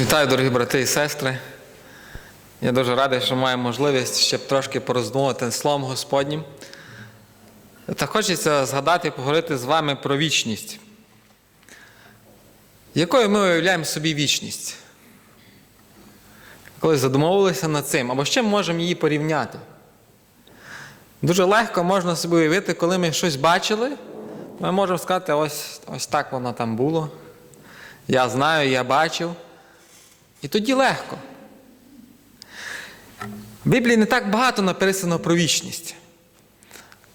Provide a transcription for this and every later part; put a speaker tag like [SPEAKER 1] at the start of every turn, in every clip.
[SPEAKER 1] Вітаю, дорогі брати і сестри. Я дуже радий, що маю можливість ще трошки пороздумувати Словом Господнім. Та хочеться згадати і поговорити з вами про вічність. Якою ми уявляємо собі вічність? Коли задумовувалися над цим, або з чим можемо її порівняти? Дуже легко можна собі уявити, коли ми щось бачили, ми можемо сказати, ось, ось так воно там було. Я знаю, я бачив. І тоді легко. В Біблії не так багато написано про вічність.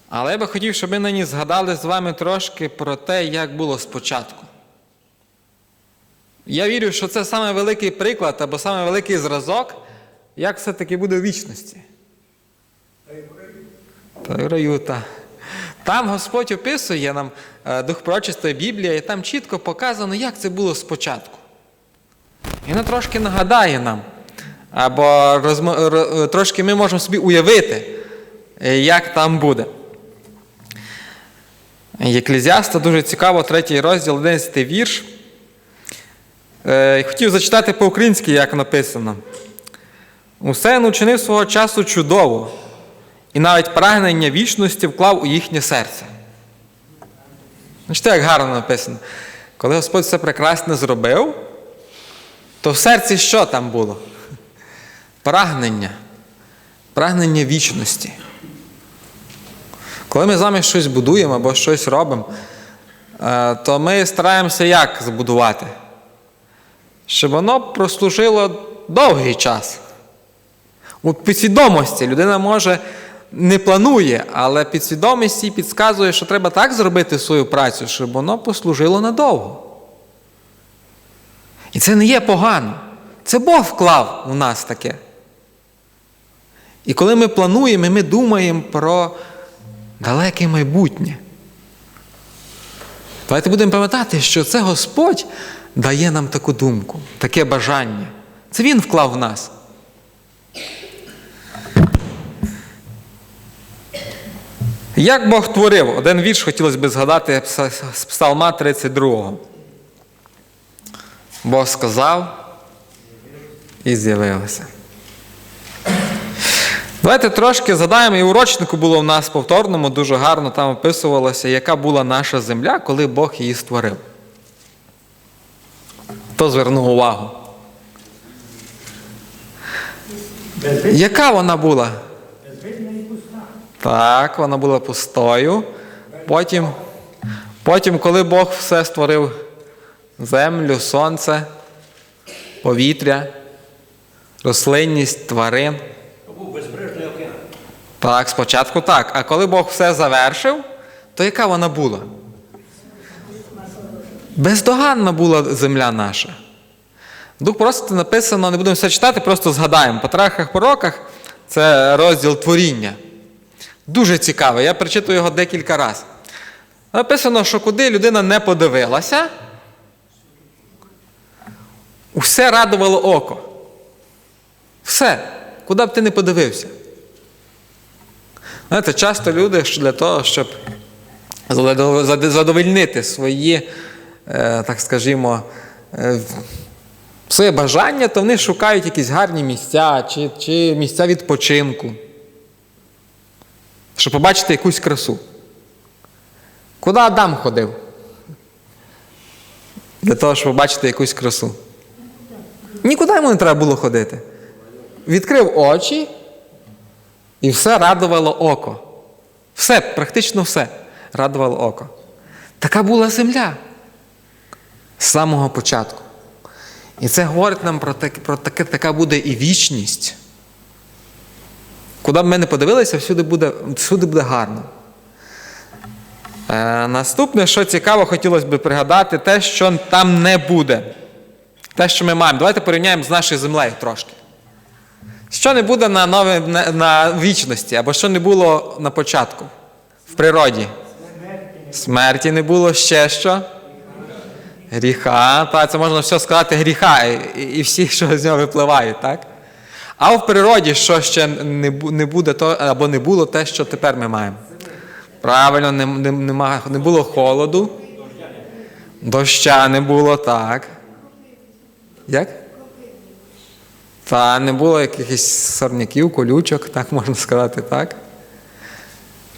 [SPEAKER 1] Але я би хотів, щоб ми нині згадали з вами трошки про те, як було спочатку. Я вірю, що це саме великий приклад або саме великий зразок, як все-таки буде у вічності. Та в раю, та. Там Господь описує нам е, дух прочистої Біблія, і там чітко показано, як це було спочатку. І воно трошки нагадає нам, або розмо... ро- трошки ми можемо собі уявити, е, як там буде. Єклезіаста дуже цікаво, третій розділ, 11 вірш. Е, Хотів зачитати по-українськи, як написано. Усе учинив свого часу чудово, і навіть прагнення вічності вклав у їхнє серце. Бачите, як гарно написано. Коли Господь все прекрасне зробив, то в серці що там було? Прагнення. Прагнення вічності. Коли ми з вами щось будуємо або щось робимо, е, то ми стараємося як збудувати? Щоб воно прослужило довгий час. У підсвідомості людина може не планує, але підсвідомість їй підказує, що треба так зробити свою працю, щоб воно послужило надовго. І це не є погано. Це Бог вклав у нас таке. І коли ми плануємо, ми думаємо про далеке майбутнє. Давайте будемо пам'ятати, що це Господь дає нам таку думку, таке бажання. Це Він вклав в нас. Як Бог творив? Один вірш хотілося б згадати з Псалма 32. Бог сказав і з'явилося. Давайте трошки згадаємо, і у рочнику було в нас повторному, дуже гарно там описувалося, яка була наша земля, коли Бог її створив. Хто звернув увагу? Яка вона була? Так, вона була пустою. Потім, потім, коли Бог все створив землю, сонце, повітря, рослинність, тварин.
[SPEAKER 2] Був безбрежний океан.
[SPEAKER 1] Так, спочатку так. А коли Бог все завершив, то яка вона була? Бездоганна була земля наша. Дух просто написано, не будемо все читати, просто згадаємо. По трахах пороках це розділ творіння. Дуже цікавий, я прочитую його декілька разів. Написано, що куди людина не подивилася, усе радувало око. Все, куди б ти не подивився. Знаєте, часто люди для того, щоб задов- задовольнити свої, е, так скажімо, е, своє бажання, то вони шукають якісь гарні місця чи, чи місця відпочинку, щоб побачити якусь красу. Куди Адам ходив? Для того, щоб побачити якусь красу. Нікуди йому не треба було ходити. Відкрив очі і все радувало око. Все, практично все радувало око. Така була земля з самого початку. І це говорить нам про таке, про таке, така буде і вічність. Куди б ми не подивилися, всюди буде, всюди буде гарно. Е, наступне, що цікаво, хотілося б пригадати, те, що там не буде. Те, що ми маємо. Давайте порівняємо з нашою землею трошки. Що не буде на, нове, на, на вічності, або що не було на початку в природі? Смерті не було ще що? Гріха. Та, це можна все сказати гріха, і, і всі, що з нього випливають, так? А в природі, що ще не, не буде, то, або не було те, що тепер ми маємо. Правильно, не, не, не було холоду. Доща не було, так. Як? Та не було якихось сорняків, колючок, так можна сказати, так?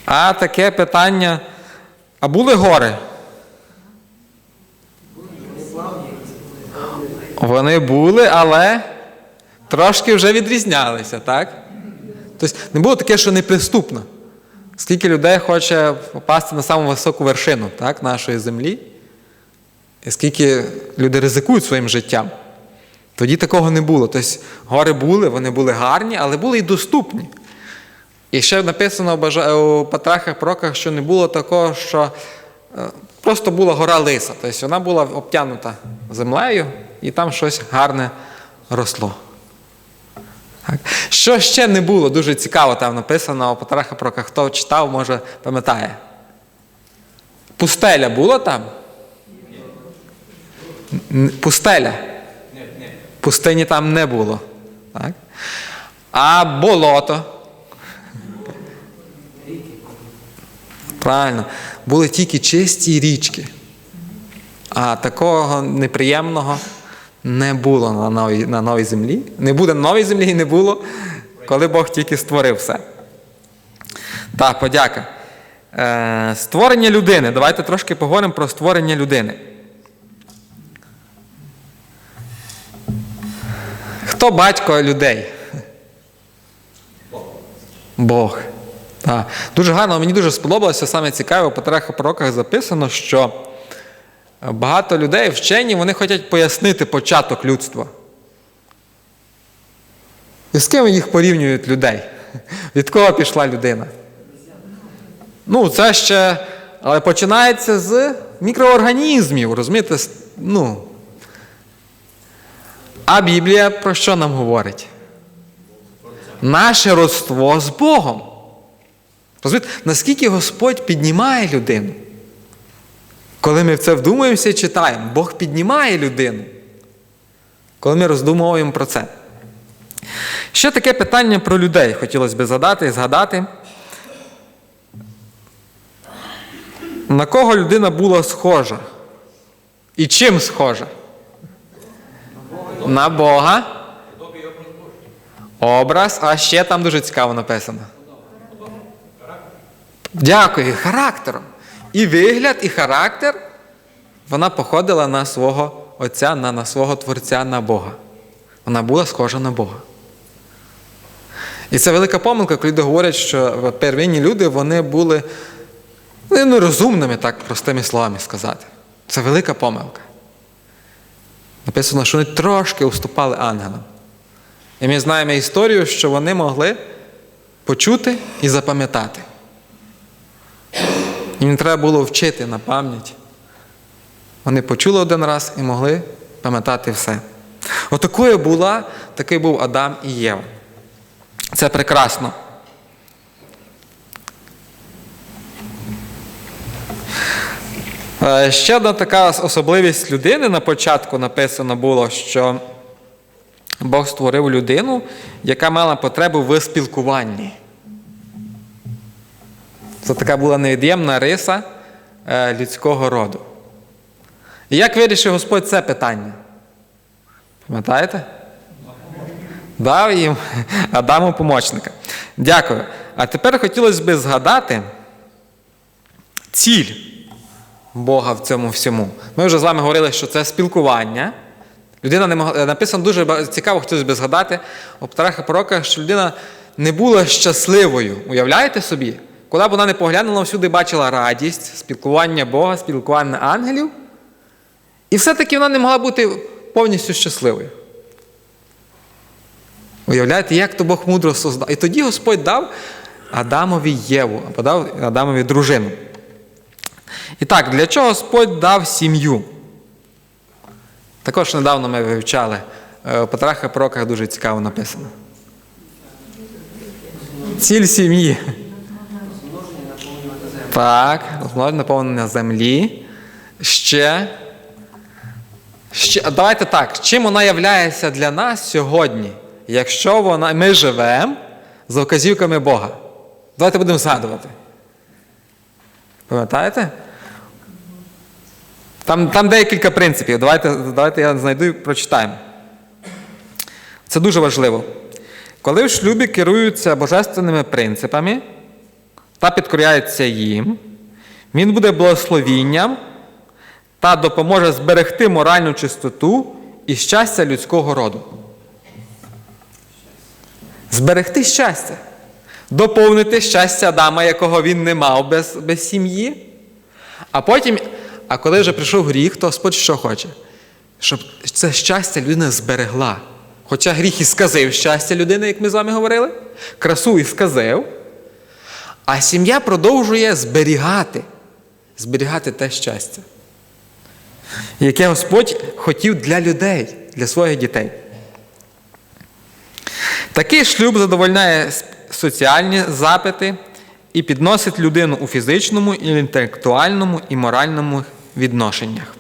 [SPEAKER 1] А таке питання. А були гори? Вони були, але трошки вже відрізнялися, так? Тобто не було таке, що неприступно. Скільки людей хоче попасти на саму високу вершину так, нашої землі, і скільки люди ризикують своїм життям. Тоді такого не було. Тобто гори були, вони були гарні, але були і доступні. І ще написано у Патрахах Проках, що не було такого, що е, просто була гора лиса. Тобто вона була обтянута землею, і там щось гарне росло. Так. Що ще не було, дуже цікаво там написано у Патраха Проках. Хто читав, може пам'ятає. Пустеля була там? Пустеля. Пустині там не було. Так? А болото. Правильно. Були тільки чисті річки. А такого неприємного не було на новій, на новій землі. Не буде на новій землі і не було, коли Бог тільки створив все. Так, подяка. Е, створення людини. Давайте трошки поговоримо про створення людини. Хто батько людей? Бог. Так. Дуже гарно, мені дуже сподобалося, саме цікаве, по трьох пророках записано, що багато людей, вчені, вони хочуть пояснити початок людства. І з ким їх порівнюють людей? Від кого пішла людина? Ну, це ще. Але починається з мікроорганізмів, розумієте? Ну. А Біблія про що нам говорить? Наше родство з Богом. Розумієте, наскільки Господь піднімає людину? Коли ми в це вдумуємося і читаємо, Бог піднімає людину. Коли ми роздумовуємо про це. Ще таке питання про людей хотілося б задати і згадати. На кого людина була схожа? І чим схожа? На Бога. Образ, а ще там дуже цікаво написано. Дякую, характером. І вигляд, і характер вона походила на свого Отця, на, на свого Творця, на Бога. Вона була схожа на Бога. І це велика помилка, коли люди говорять, що первинні люди вони були ну, нерозумними, так простими словами сказати. Це велика помилка. Написано, що вони трошки уступали ангелам. І ми знаємо історію, що вони могли почути і запам'ятати. Їм треба було вчити на пам'ять. Вони почули один раз і могли пам'ятати все. Отакою була, такий був Адам і Єва. Це прекрасно. Ще одна така особливість людини на початку написано було, що Бог створив людину, яка мала потребу в спілкуванні. Це така була невід'ємна риса е, людського роду. І як вирішив Господь це питання? Пам'ятаєте? Дав їм Адаму помічника. Дякую. А тепер хотілося б згадати ціль Бога в цьому всьому. Ми вже з вами говорили, що це спілкування. Людина не могла написано дуже цікаво, хотілося б згадати у птараха пророка, що людина не була щасливою. Уявляєте собі? Коли б вона не поглянула, всюди бачила радість, спілкування Бога, спілкування ангелів. І все-таки вона не могла бути повністю щасливою. Уявляєте, як то Бог мудро создав. І тоді Господь дав Адамові Єву, або дав Адамові дружину. І так, для чого Господь дав сім'ю? Також недавно ми вивчали. е, У Патраха Пророках дуже цікаво написано. Ціль сім'ї. Так, розмноження наповнення землі. Ще. Ще. Давайте так. Чим вона являється для нас сьогодні, якщо вона, ми живемо за вказівками Бога? Давайте будемо згадувати. Пам'ятаєте? Там, там декілька принципів. Давайте, давайте я знайду і прочитаємо. Це дуже важливо. Коли в шлюбі керуються божественними принципами та підкоряються їм, він буде благословінням та допоможе зберегти моральну чистоту і щастя людського роду. Зберегти щастя, доповнити щастя Адама, якого він не мав без, без сім'ї. А потім, а коли вже прийшов гріх, то Господь що хоче? Щоб це щастя людина зберегла. Хоча гріх і сказив щастя людини, як ми з вами говорили, красу і сказив, а сім'я продовжує зберігати, зберігати те щастя, яке Господь хотів для людей, для своїх дітей. Такий шлюб задовольняє соціальні запити і підносить людину у фізичному, інтелектуальному і моральному відношеннях.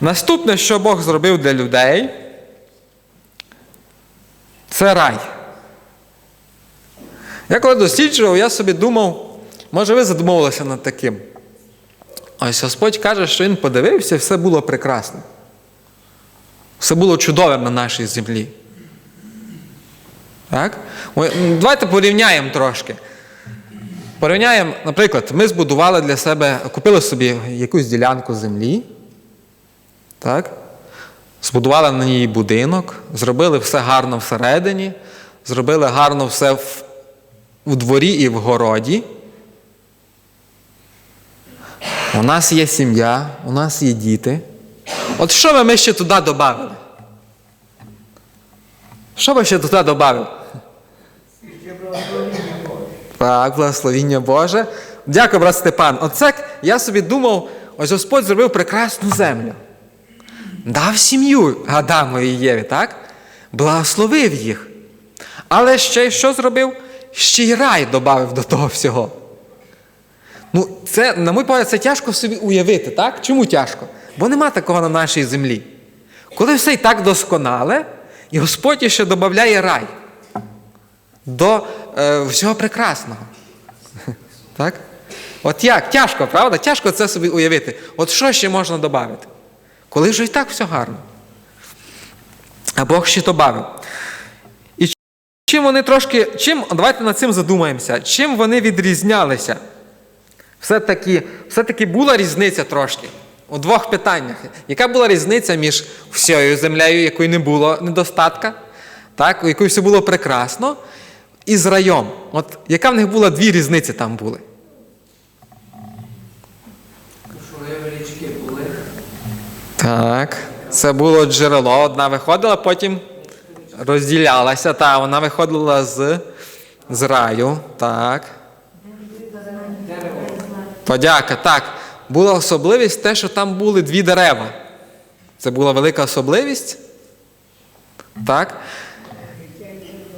[SPEAKER 1] Наступне, що Бог зробив для людей, це рай. Я коли досліджував, я собі думав, може ви задумувалися над таким. Ось Господь каже, що Він подивився, і все було прекрасно. Все було чудовим на нашій землі. Так? Давайте порівняємо трошки. Порівняємо, наприклад, ми збудували для себе, купили собі якусь ділянку землі. Так? Збудували на ній будинок, зробили все гарно всередині, зробили гарно все в, у дворі і в городі. У нас є сім'я, у нас є діти. От що би ми ще туди додали? Що би ще туди додав? Так, благословіння Боже. Дякую, брат Степан. Оце я собі думав, ось Господь зробив прекрасну землю. Дав сім'ю Адамові і Єві, так? Благословив їх. Але ще що зробив? Ще й рай додав до того всього. Ну, це, на мій погляд, це тяжко собі уявити, так? Чому тяжко? Бо нема такого на нашій землі. Коли все і так досконале, і Господь ще додає рай до всього прекрасного. Так? От як? Тяжко, правда? Тяжко це собі уявити. От що ще можна додати? Коли вже і так все гарно. А Бог ще додав. І чим вони трошки, чим, давайте над цим задумаємося, чим вони відрізнялися? Все-таки, все-таки була різниця трошки у двох питаннях. Яка була різниця між всією землею, якої не було недостатка, так, у якої все було прекрасно, і з раєм? От яка в них була дві різниці там були?
[SPEAKER 3] Річки були?
[SPEAKER 1] Так. Це було джерело, одна виходила, потім розділялася. Та, вона виходила з, з раю. Так. Подяка. Так. Була особливість те, що там були дві дерева. Це була велика особливість. Так.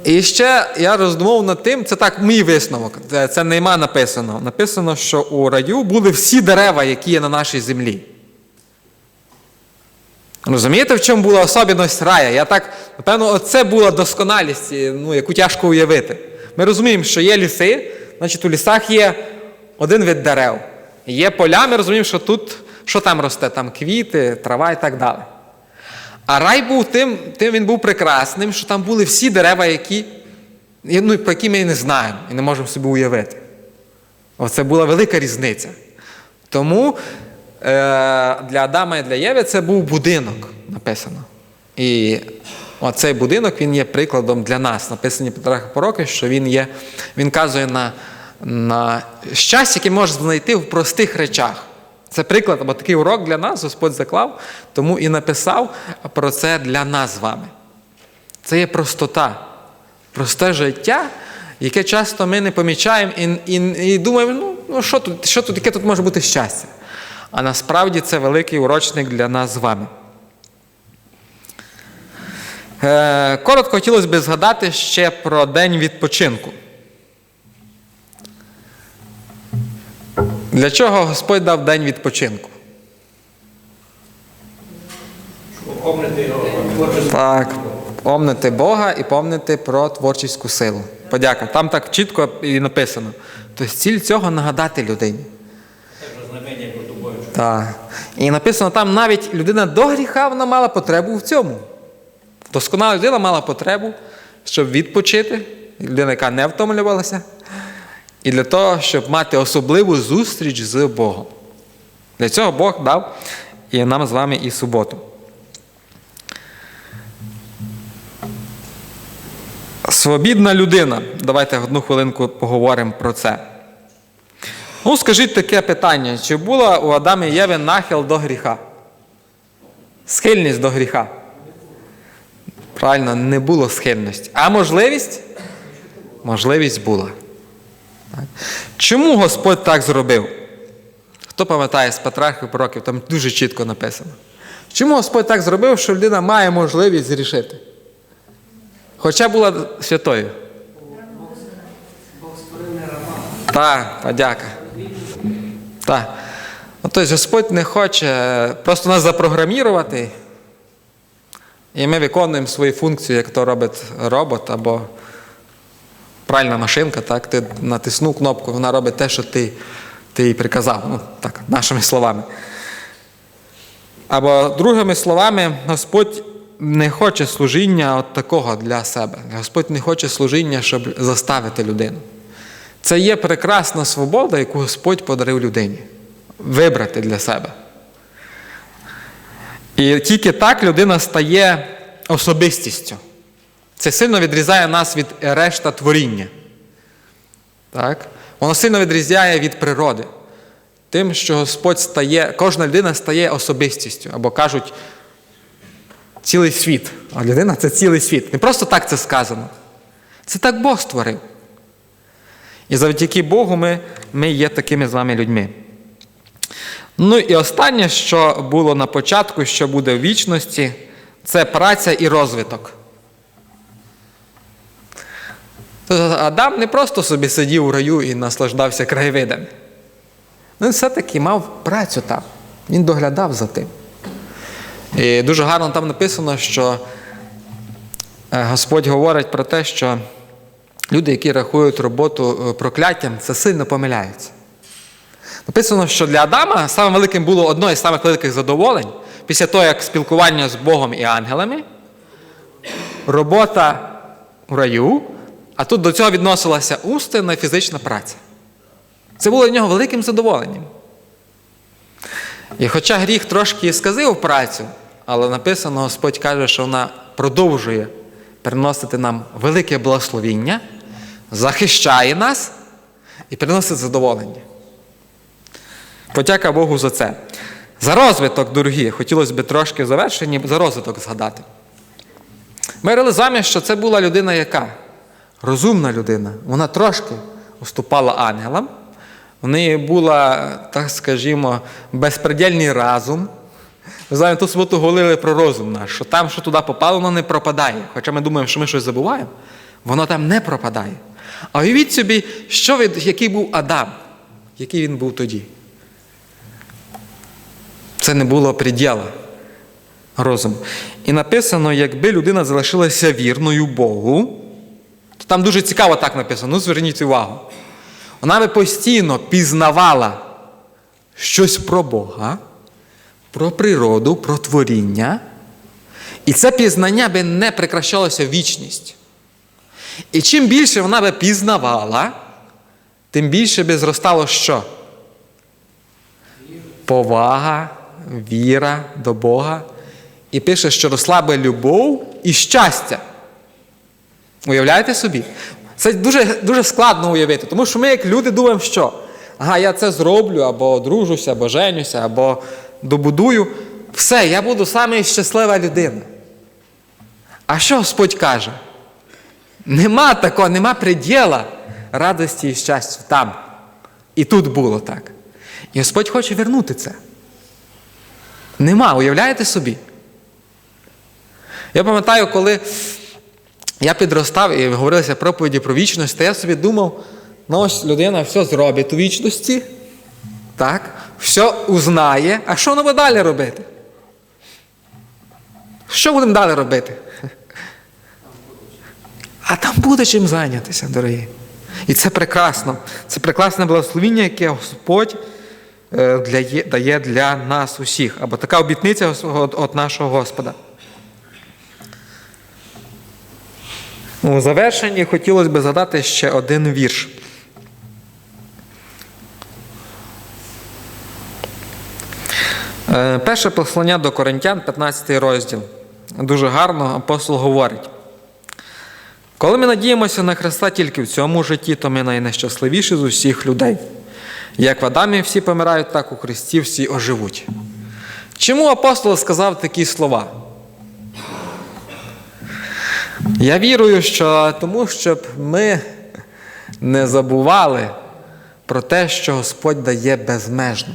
[SPEAKER 1] І ще я роздумав над тим, це так мій висновок. Це, це нема написано. Написано, що у раю були всі дерева, які є на нашій землі. Розумієте, в чому була особливість рая? Я так, напевно, оце була досконалість, ну, яку тяжко уявити. Ми розуміємо, що є ліси, значить у лісах є один вид дерев. Є поля, ми розуміємо, що тут, що там росте, там квіти, трава і так далі. А рай був тим, тим він був прекрасним, що там були всі дерева, які, ну, про які ми не знаємо і не можемо собі уявити. Оце була велика різниця. Тому е, для Адама і для Єви це був будинок написано. І оцей будинок він є прикладом для нас. Написані Петраха Пороки, що він є, він казує на, на щастя, яке можна знайти в простих речах. Це приклад, або такий урок для нас Господь заклав, тому і написав про це для нас з вами. Це є простота, просте життя, яке часто ми не помічаємо і, і, і думаємо, ну, ну що тут, що тут, яке тут може бути щастя. А насправді це великий урочник для нас з вами. Е, коротко хотілося б згадати ще про день відпочинку. Для чого Господь дав день відпочинку? Так, помнити Бога і помнити про творчіську силу. Подяка. Там так чітко і написано. Тобто ціль цього нагадати людині. Так. І написано там навіть людина до гріха вона мала потребу в цьому. Досконала людина мала потребу, щоб відпочити, людина, яка не втомлювалася, і для того, щоб мати особливу зустріч з Богом. Для цього Бог дав і нам з вами і суботу. Свобідна людина. Давайте одну хвилинку поговоримо про це. Ну, скажіть таке питання: чи була у Адама і Єви нахил до гріха? Схильність до гріха? Правильно, не було схильності. А можливість? Можливість була. Так. Чому Господь так зробив? Хто пам'ятає з патрархів пророків, там дуже чітко написано. Чому Господь так зробив, що людина має можливість зрішити? Хоча була святою.
[SPEAKER 3] Створив не раба.
[SPEAKER 1] Так, Ну, тобто Господь не хоче просто нас запрограмірувати, і ми виконуємо свої функції, як то робить робот або пральна машинка, так? Ти натиснув кнопку, вона робить те, що ти, ти їй приказав. Ну, так, нашими словами. Або другими словами, Господь не хоче служіння от такого для себе. Господь не хоче служіння, щоб заставити людину. Це є прекрасна свобода, яку Господь подарив людині. Вибрати для себе. І тільки так людина стає особистістю. Це сильно відрізає нас від решта творіння. Так? Воно сильно відрізняє від природи. Тим, що Господь стає, кожна людина стає особистістю. Або кажуть, цілий світ. А людина це цілий світ. Не просто так це сказано. Це так Бог створив. І завдяки Богу ми, ми є такими з вами людьми. Ну і останнє, що було на початку, що буде в вічності, це праця і розвиток. Тобто Адам не просто собі сидів у раю і наслаждався краєвидами. Він все-таки мав працю там. Він доглядав за тим. І дуже гарно там написано, що е, Господь говорить про те, що люди, які рахують роботу е, прокляттям, це сильно помиляються. Написано, що для Адама самим великим було одне із самих великих задоволень після того, як спілкування з Богом і ангелами, робота в раю, а тут до цього відносилася умственна і фізична праця. Це було для нього великим задоволенням. І хоча гріх трошки сказив працю, але написано, Господь каже, що вона продовжує приносити нам велике благословіння, захищає нас і приносить задоволення. Подяка Богу за це. За розвиток, дорогі, хотілося б трошки в завершенні за розвиток згадати. Ми говорили з вами, що це була людина яка? Розумна людина. Вона трошки уступала ангелам. В неї була, так скажімо, безпредельний разум. Ви знаєте, ту суботу говорили про розум наш, що там, що туди попало, воно не пропадає. Хоча ми думаємо, що ми щось забуваємо, воно там не пропадає. А уявіть собі, що від, який був Адам, який він був тоді. Це не було приділа розуму. І написано, якби людина залишилася вірною Богу, то там дуже цікаво так написано, ну зверніть увагу. Вона би постійно пізнавала щось про Бога, про природу, про творіння. І це пізнання би не прикращалося вічність. І чим більше вона би пізнавала, тим більше би зростало що? Повага, віра до Бога. І пише, що росла би любов і щастя. Уявляєте собі? Це дуже, дуже складно уявити, тому що ми, як люди, думаємо, що ага, я це зроблю, або одружуся, або женюся, або добудую. Все, я буду саме щаслива людина. А що Господь каже? Нема такого, нема приділа радості і щастя там. І тут було так. І Господь хоче вернути це. Нема, уявляєте собі? Я пам'ятаю, коли я підростав і говорилися проповіді про вічність, то я собі думав, ну ось людина все зробить у вічності, так, все узнає, а що вона буде далі робити? Що будемо далі робити? А там буде чим зайнятися, дорогі. І це прекрасно. Це прекрасне благословіння, яке Господь е, дає для нас усіх. Або така обітниця від нашого Господа. У завершенні хотілося б згадати ще один вірш. Е, Перше послання до Коринтян, 15 розділ. Дуже гарно апостол говорить. Коли ми надіємося на Христа тільки в цьому житті, то ми найнещасливіші з усіх людей. Як в Адамі всі помирають, так у Христі всі оживуть. Чому апостол сказав такі слова? Я вірую, що тому, щоб ми не забували про те, що Господь дає безмежно.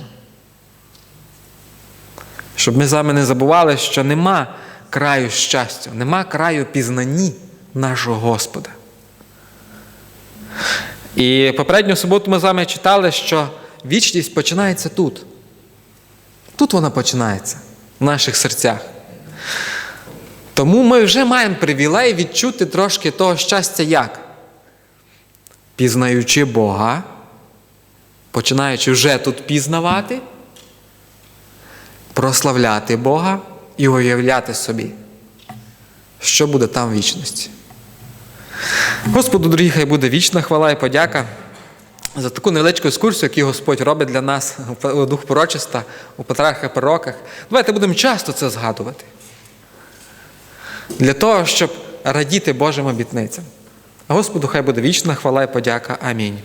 [SPEAKER 1] Щоб ми з вами не забували, що нема краю щастя, нема краю пізнанні нашого Господа. І попередню суботу ми з вами читали, що вічність починається тут. Тут вона починається, в наших серцях. Тому ми вже маємо привілей відчути трошки того щастя як? Пізнаючи Бога, починаючи вже тут пізнавати, прославляти Бога і уявляти собі, що буде там в вічності. Господу, дорогі, хай буде вічна хвала і подяка за таку невеличку екскурсію, яку Господь робить для нас у дух пророчества, у патрахах і пророках. Давайте будемо часто це згадувати. Для того, щоб радіти Божим обітницям. Господу хай буде вічна хвала і подяка. Амінь.